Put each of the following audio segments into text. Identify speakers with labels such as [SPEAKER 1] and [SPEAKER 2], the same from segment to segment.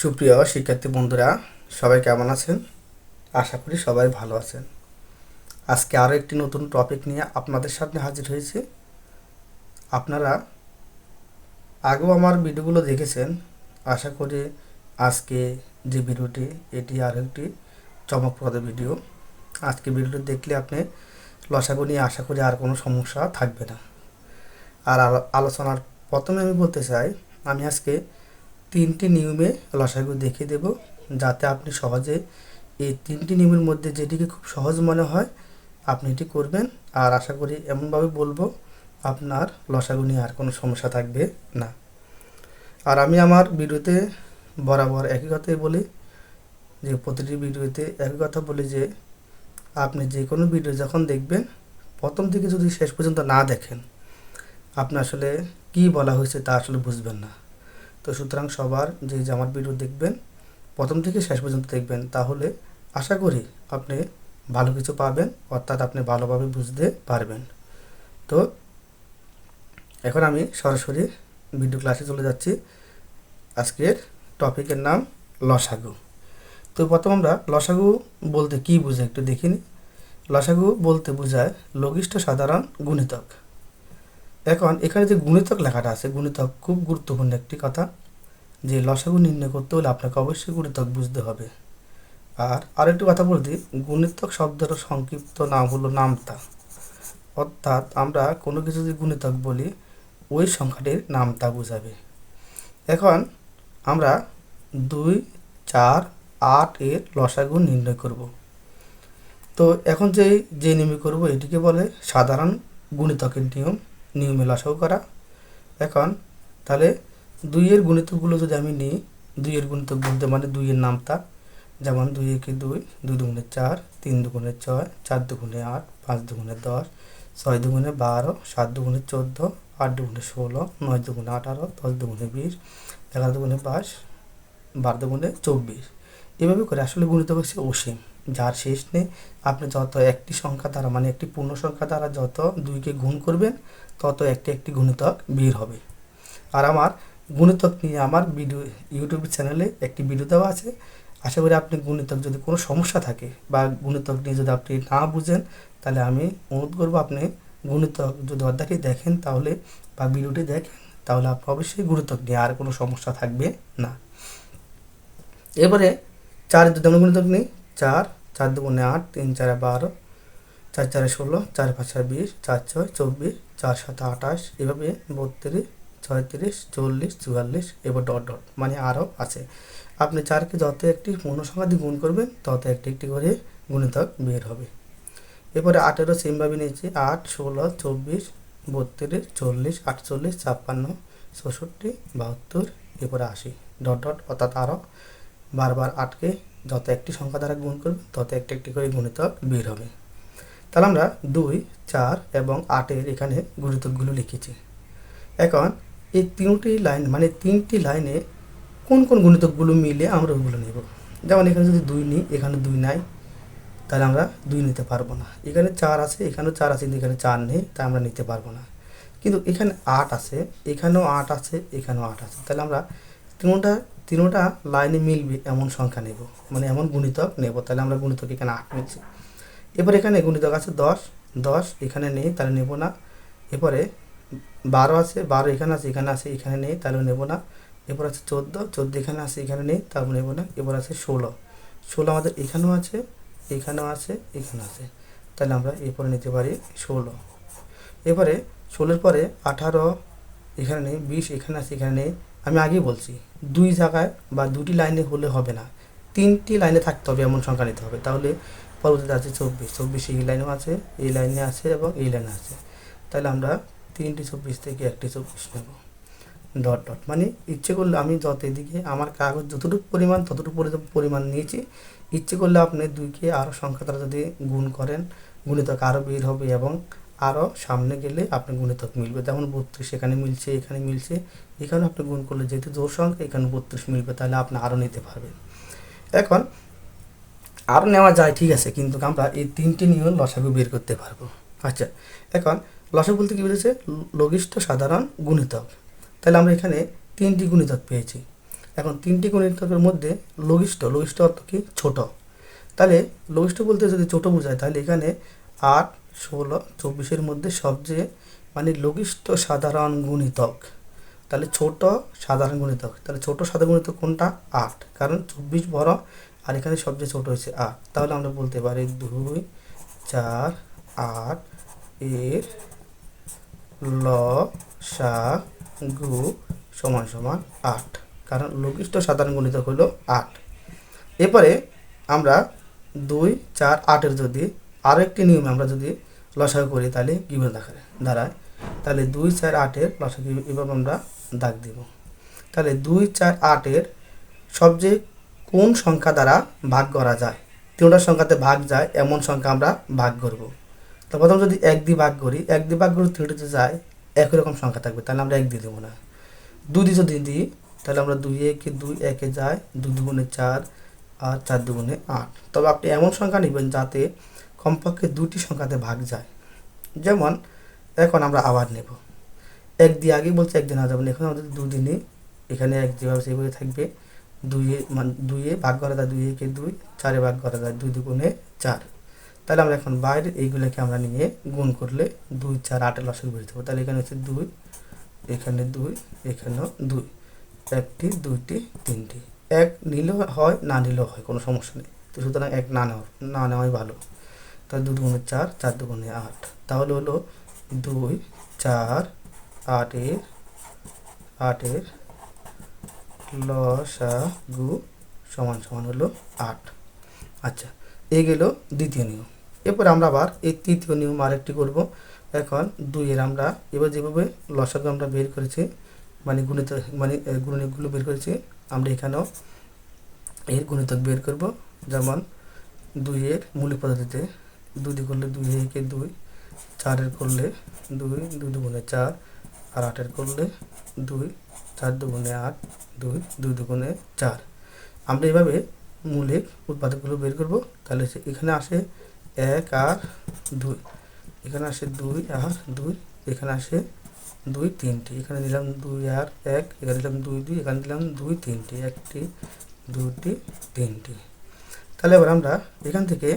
[SPEAKER 1] সুপ্রিয় শিক্ষার্থী বন্ধুরা, সবাই কেমন আছেন? আশা করি সবাই ভালো আছেন। আজকে আরও একটি নতুন টপিক নিয়ে আপনাদের সামনে হাজির হয়েছে। আপনারা আগেও আমার ভিডিওগুলো দেখেছেন। আশা করি আজকে যে ভিডিওটি, এটি আরও একটি চমকপ্রদ ভিডিও। আজকে ভিডিওটি দেখলে আপনি লসাগু নিয়ে আশা করি আর কোনো সমস্যা থাকবে না। আর আলোচনার প্রথমে আমি বলতে চাই, আমি আজকে তিনটি নিয়মে লসাগু দেখিয়ে দেব যাতে আপনি সহজে এই তিনটি নিয়মের মধ্যে যেটিকে খুব সহজ মনে হয় আপনি এটি করবেন। আর আশা করি এমনভাবে বলব, আপনার লসাগু নিয়ে আর কোনো সমস্যা থাকবে না। আর আমি আমার ভিডিওতে বরাবর একই কথাই বলি যে, প্রতিটি ভিডিওতে একই কথা বলি যে, আপনি যে কোনো ভিডিও যখন দেখবেন, প্রথম থেকে যদি শেষ পর্যন্ত না দেখেন, আপনি আসলে কী বলা হয়েছে তা আসলে বুঝবেন না। তো সুতরাং সবার যে আমার ভিডিও দেখবেন, প্রথম থেকে শেষ পর্যন্ত দেখবেন, তাহলে আশা করি আপনি ভালো কিছু পাবেন, অর্থাৎ আপনি ভালোভাবে বুঝতে পারবেন। তো এখন আমি সরাসরি ভিডিও ক্লাসে চলে যাচ্ছি। আজকের টপিকের নাম লসাগু। তো প্রথম আমরা লসাগু বলতে কি বুঝে একটু দেখিনি। লসাগু বলতে বোঝায় লঘিষ্ঠ সাধারণ গুণিতক। এখন এখানে যে গুণিতক লেখাটা আছে, গুণিতক খুব গুরুত্বপূর্ণ একটি কথা। যে লসাগু নির্ণয় করতে হলে আপনাকে অবশ্যই গুণিতক বুঝতে হবে। আর আরেকটি কথা বলতে গুণিতক শব্দের সংক্ষিপ্ত নাম হলো নামতা। অর্থাৎ আমরা কোনো কিছু যদি গুণিতক বলি, ওই সংখ্যাটির নামতা বোঝাবে। এখন আমরা দুই, চার, আট এর লসাগু নির্ণয় করব। তো এখন যে যে নিয়মে করব, এটিকে বলে সাধারণ গুণিতকের নিয়ম। নিয়মে লসাগু করা। এখন তাহলে দুইয়ের গুণিতকগুলো যদি আমি নিই, দুইয়ের গুণিতক বলতে মানে দুইয়ের নামতা, যেমন দুই একে দুই দুই দুগুণে চার, তিন দুগুণে ছয়, চার দুগুণে আট, পাঁচ দুগুণে দশ, ছয় দুগুণে বারো, সাত দুগুণে চোদ্দ, আট দুগুণে ষোলো, নয় দুগুণে আঠারো, দশ দুগুণে বিশ, এগারো দুগুণে বাইশ, বারো দুগুণে চব্বিশ। এভাবে করে আসলে গুণিতক হচ্ছে অসীম। যার শেষ নেই, আপনি যত একটি সংখ্যা দ্বারা মানে একটি পূর্ণ সংখ্যা দ্বারা যত দুইকে গুণ করবেন, তত একটি একটি গুণিতক বের হবে। আর আমার গুণিতক নিয়ে আমার ভিডিও, ইউটিউব চ্যানেলে একটি ভিডিও দেওয়া আছে। আশা করি আপনি গুণিতক যদি কোনো সমস্যা থাকে বা গুণিতক নিয়ে যদি আপনি না বুঝেন, তাহলে আমি অনুরোধ করব আপনি গুণিতক যদি অধ্যায়টি দেখেন তাহলে বা ভিডিওটি দেখেন, তাহলে আপনি অবশ্যই গুণিতক নিয়ে আর কোনো সমস্যা থাকবে না। এবারে চার যদি আমরা গুণিতক নিই, চার চার দুগুণে আট, তিন চারে বারো, চার চারে ষোলো, চার পাঁচে বিশ, চার ছয় চব্বিশ, চার সাত আঠাশ, এভাবে বত্রিশ, ছয়ত্রিশ, চল্লিশ, চুয়াল্লিশ, এবার ডট ডট মানে আরও আছে। আপনি চারকে যত একটি পূর্ণ সংখ্যা দিয়ে গুণ করবেন, তত একটি একটি করে গুণিতক বের হবে। এরপরে আঠেরো সেমভাবে নিয়েছি, আট, ষোলো, চব্বিশ, বত্রিশ, চল্লিশ, আটচল্লিশ, ছাপ্পান্ন ষষট্টি বাহাত্তর, এরপরে আশি, ডট ডট, অর্থাৎ আরও বারবার আটকে যত একটি সংখ্যা দ্বারা গুণ করবে, তত একটি একটি করে গুণিতক বের হবে। তাহলে আমরা দুই, চার এবং আটের এখানে গুণিতকগুলো লিখেছি। এখন এই তিনটি লাইন মানে তিনটি লাইনে কোন কোন গুণিতকগুলো মিলে আমরা ওগুলো নেব। যেমন এখানে যদি দুই নিই, এখানে দুই নাই, তাহলে আমরা দুই নিতে পারব না। এখানে চার আছে, এখানেও চার আছে, কিন্তু এখানে চার নেই, তাই আমরা নিতে পারব না। কিন্তু এখানে আট আছে, এখানেও আট আছে, এখানেও আট আছে। তাহলে আমরা তিনোটা তিনোটা লাইনে মিলবে এমন সংখ্যা নেব মানে এমন গুণিতক নেব, তাহলে আমরা গুণিতক এখানে আট নিচ্ছি। এবার এখানে গুণিতক আছে দশ দশ এখানে নেই, তাহলে নেব না। এরপরে বারো আছে, বারো এখানে আছে এখানে আছে, এখানে নেই, তাহলে নেব না। এরপর আছে চোদ্দ চোদ্দ এখানে আছে, এখানে নেই তারপর নেব না। এবার আছে ষোলো ষোলো আমাদের এখানেও আছে এখানেও আছে এখানে আছে। তাহলে আমরা এরপরে নিতে পারি ষোলো। এবারে ষোলোর পরে আঠারো এখানে নেই, বিশ এখানে আছে, এখানে নেই আমি আগেই বলছি, দুই জায়গায় বা দুটি লাইনে হলে হবে না। তিনটি লাইনে থাকতে হবে এমন সংখ্যা নিতে হবে। তাহলে পরবর্তীতে আছে চব্বিশ। চব্বিশ এই লাইনেও আছে, এই লাইনে আছে এবং এই লাইনে আছে। তাহলে আমরা তিনটি চব্বিশ থেকে একটি চব্বিশ নেব। Dot dot. মানে ইচ্ছে করলে আমি যত এদিকে আমার কাগজ যতটুকু পরিমাণ, ততটুকু পরি- পরিমাণ নিয়েছি। ইচ্ছে করলে আপনি দুইকে আরও সংখ্যা দ্বারা যদি গুণ করেন, গুণিতক আরও বের হবে এবং আরও সামনে গেলে আপনি গুণিতক মিলবে। যেমন বত্রিশ এখানে মিলছে এখানে মিলছে, এখানে আপনি গুণ করলে যেহেতু জোর সংখ্যা এখানে বত্রিশ মিলবে, তাহলে আপনি আরও নিতে পারবেন। এখন আরও নেওয়া যায়, ঠিক আছে, কিন্তু আমরা এই তিনটি নিয়ম লসাগু বের করতে পারব। আচ্ছা এখন লসাগু বলতে কী বুঝেছে লঘিষ্ঠ সাধারণ গুণিতক। তাহলে আমরা এখানে তিনটি গুণিতক পেয়েছি। এখন তিনটি গুণিতকের মধ্যে লঘিষ্ঠ লঘিষ্ঠ অর্থ কি? ছোট। তাহলে লঘিষ্ঠ বলতে যদি ছোট বোঝায়, তাহলে এখানে আট ষোলো, চব্বিশের মধ্যে সবচেয়ে মানে লঘিষ্ঠ সাধারণ গুণিতক। তাহলে ছোট সাধারণ গুণিতক। তাহলে ছোট সাধারণ গুণিতক কোনটা? আট। কারণ চব্বিশ বড় আর এখানে সবচেয়ে ছোট হয়েছে আট। তাহলে আমরা বলতে পারি দুই, চার, আট এর ল গু সমান সমান আট। কারণ লঘিষ্ঠ সাধারণ গুণিতক হলো আট। এরপরে আমরা দুই, চার, আটের যদি আরও একটি নিয়মে আমরা যদি লসাগু করি, তাহলে কীভাবে দেখায় দাঁড়ায়। তাহলে দুই চার আটের লসাগু এভাবে আমরা দাগ দিব। তাহলে দুই চার আটের সবচেয়ে কোন সংখ্যা দ্বারা ভাগ করা যায়? তিনটা সংখ্যাতে ভাগ যায়, এমন সংখ্যা আমরা ভাগ করব। তো প্রথম যদি এক দিয়ে ভাগ করি, এক দিয়ে ভাগ করে তিনটিতে যায় একই রকম সংখ্যা থাকবে, তাহলে আমরা এক দিয়ে দেবো না। দুই দিয়ে যদি দিই, তাহলে আমরা দুই একে দুই একে যায়, দুই দুগুণে চার আর চার দুগুণে আট। তবে আপনি এমন সংখ্যা নেবেন যাতে কমপক্ষে দুটি সংখ্যাতে ভাগ যায়। যেমন, এখন আমরা আবার নেব। এক দিয়ে আগে বলছে একদিন আজ এখন আমাদের দুদিনই এখানে এক যেভাবে সেভাবে থাকবে। দুইয়ে মানে দুইয়ে ভাগ করা যায় দুই একে দুই, চারে ভাগ করা যায় দুই দুগুণে চার। তাহলে আমরা এখন বাইরে এইগুলোকে আমরা নিয়ে গুণ করলে দুই, চার, আটের লসক বেরোতে পারব তাহলে এখানে হচ্ছে দুই, এখানে দুই, এখানেও দুই। একটি, দুইটি, তিনটি। এক নিলেও হয়, না নিলেও হয়, কোনো সমস্যা নেই। তো সুতরাং এক না নেওয়া, না নেওয়াই ভালো। তাহলে দু দুগুণে চার চার দুগুণে আট। তাহলে হলো দুই, চার, আটের আটের লসাগু সমান সমান হলো আট। আচ্ছা এই গেল দ্বিতীয় নিয়ম। এরপর আমরা আবার এই তৃতীয় নিয়ম আরেকটি করব। এখন দুইয়ের আমরা এবার যেভাবে লসাগু আমরা বের করেছি মানে গুণিত মানে গুণিতগুলো বের করেছি, আমরা এখানেও এর গুণিতক বের করব। যেমন দুইয়ের মূলিক পদ্ধতিতে দুই দিয়ে করলে দুই একে দুই, চারের করলে দুই দুই দুগুণে চার, আর আটের করলে দুই, চার দুগুণে আট, দুই দুই দুগুণে চার। আমরা এভাবে মূলিক উৎপাদকগুলো বের করব। তাহলে এখানে আসে এক আর দুই। এখানে আসে দুই আর দুই, এখানে আসে দুই তিনটি। এখানে দিলাম দুই আর এক, এখানে দিলাম দুই দুই, এখানে দিলাম দুই তিনটি, একটি, দুটি, তিনটি। তাহলে এবার আমরা এখান থেকে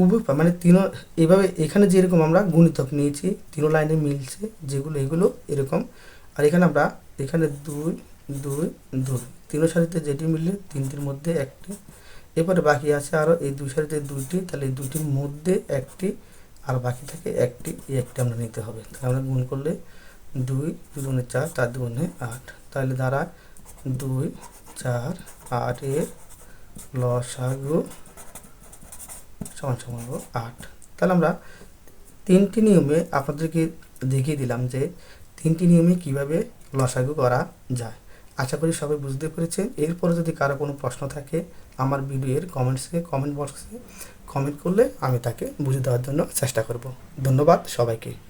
[SPEAKER 1] উভয় মানে তিনো এভাবে এখানে যেরকম আমরা গুণিতক নিয়েছি, তিনো লাইনে মিলছে, যেগুলো, এগুলো এরকম। আর এখানে আমরা, এখানে দুই দুই দুই। তিনো সারিতে যেটি মিললে তিনটির মধ্যে একটি। এরপরে বাকি আছে আরও এই দুই সারিতে দুইটি, তাহলে এই দুইটির মধ্যে একটি, আর বাকি থাকে একটি, এই একটি আমরা নিতে হবে। তাহলে আমরা গুণ করলে দুই দুগুণে চার চার দুগুণে আট। তাহলে দাঁড়ায় দুই, চার, আটের লসাগু সমান সমান হলো আট। তাহলে আমরা তিনটি নিয়মে আপনাদেরকে দেখিয়ে দিলাম যে তিনটি নিয়মে কীভাবে লসাগু করা যায়। আশা করি সবাই বুঝতে পেরেছেন। এরপরে যদি কারও কোনো প্রশ্ন থাকে আমার ভিডিওর কমেন্টসে কমেন্ট বক্সে কমেন্ট করলে আমি তাকে বুঝে দেওয়ার জন্য চেষ্টা করব। ধন্যবাদ সবাইকে।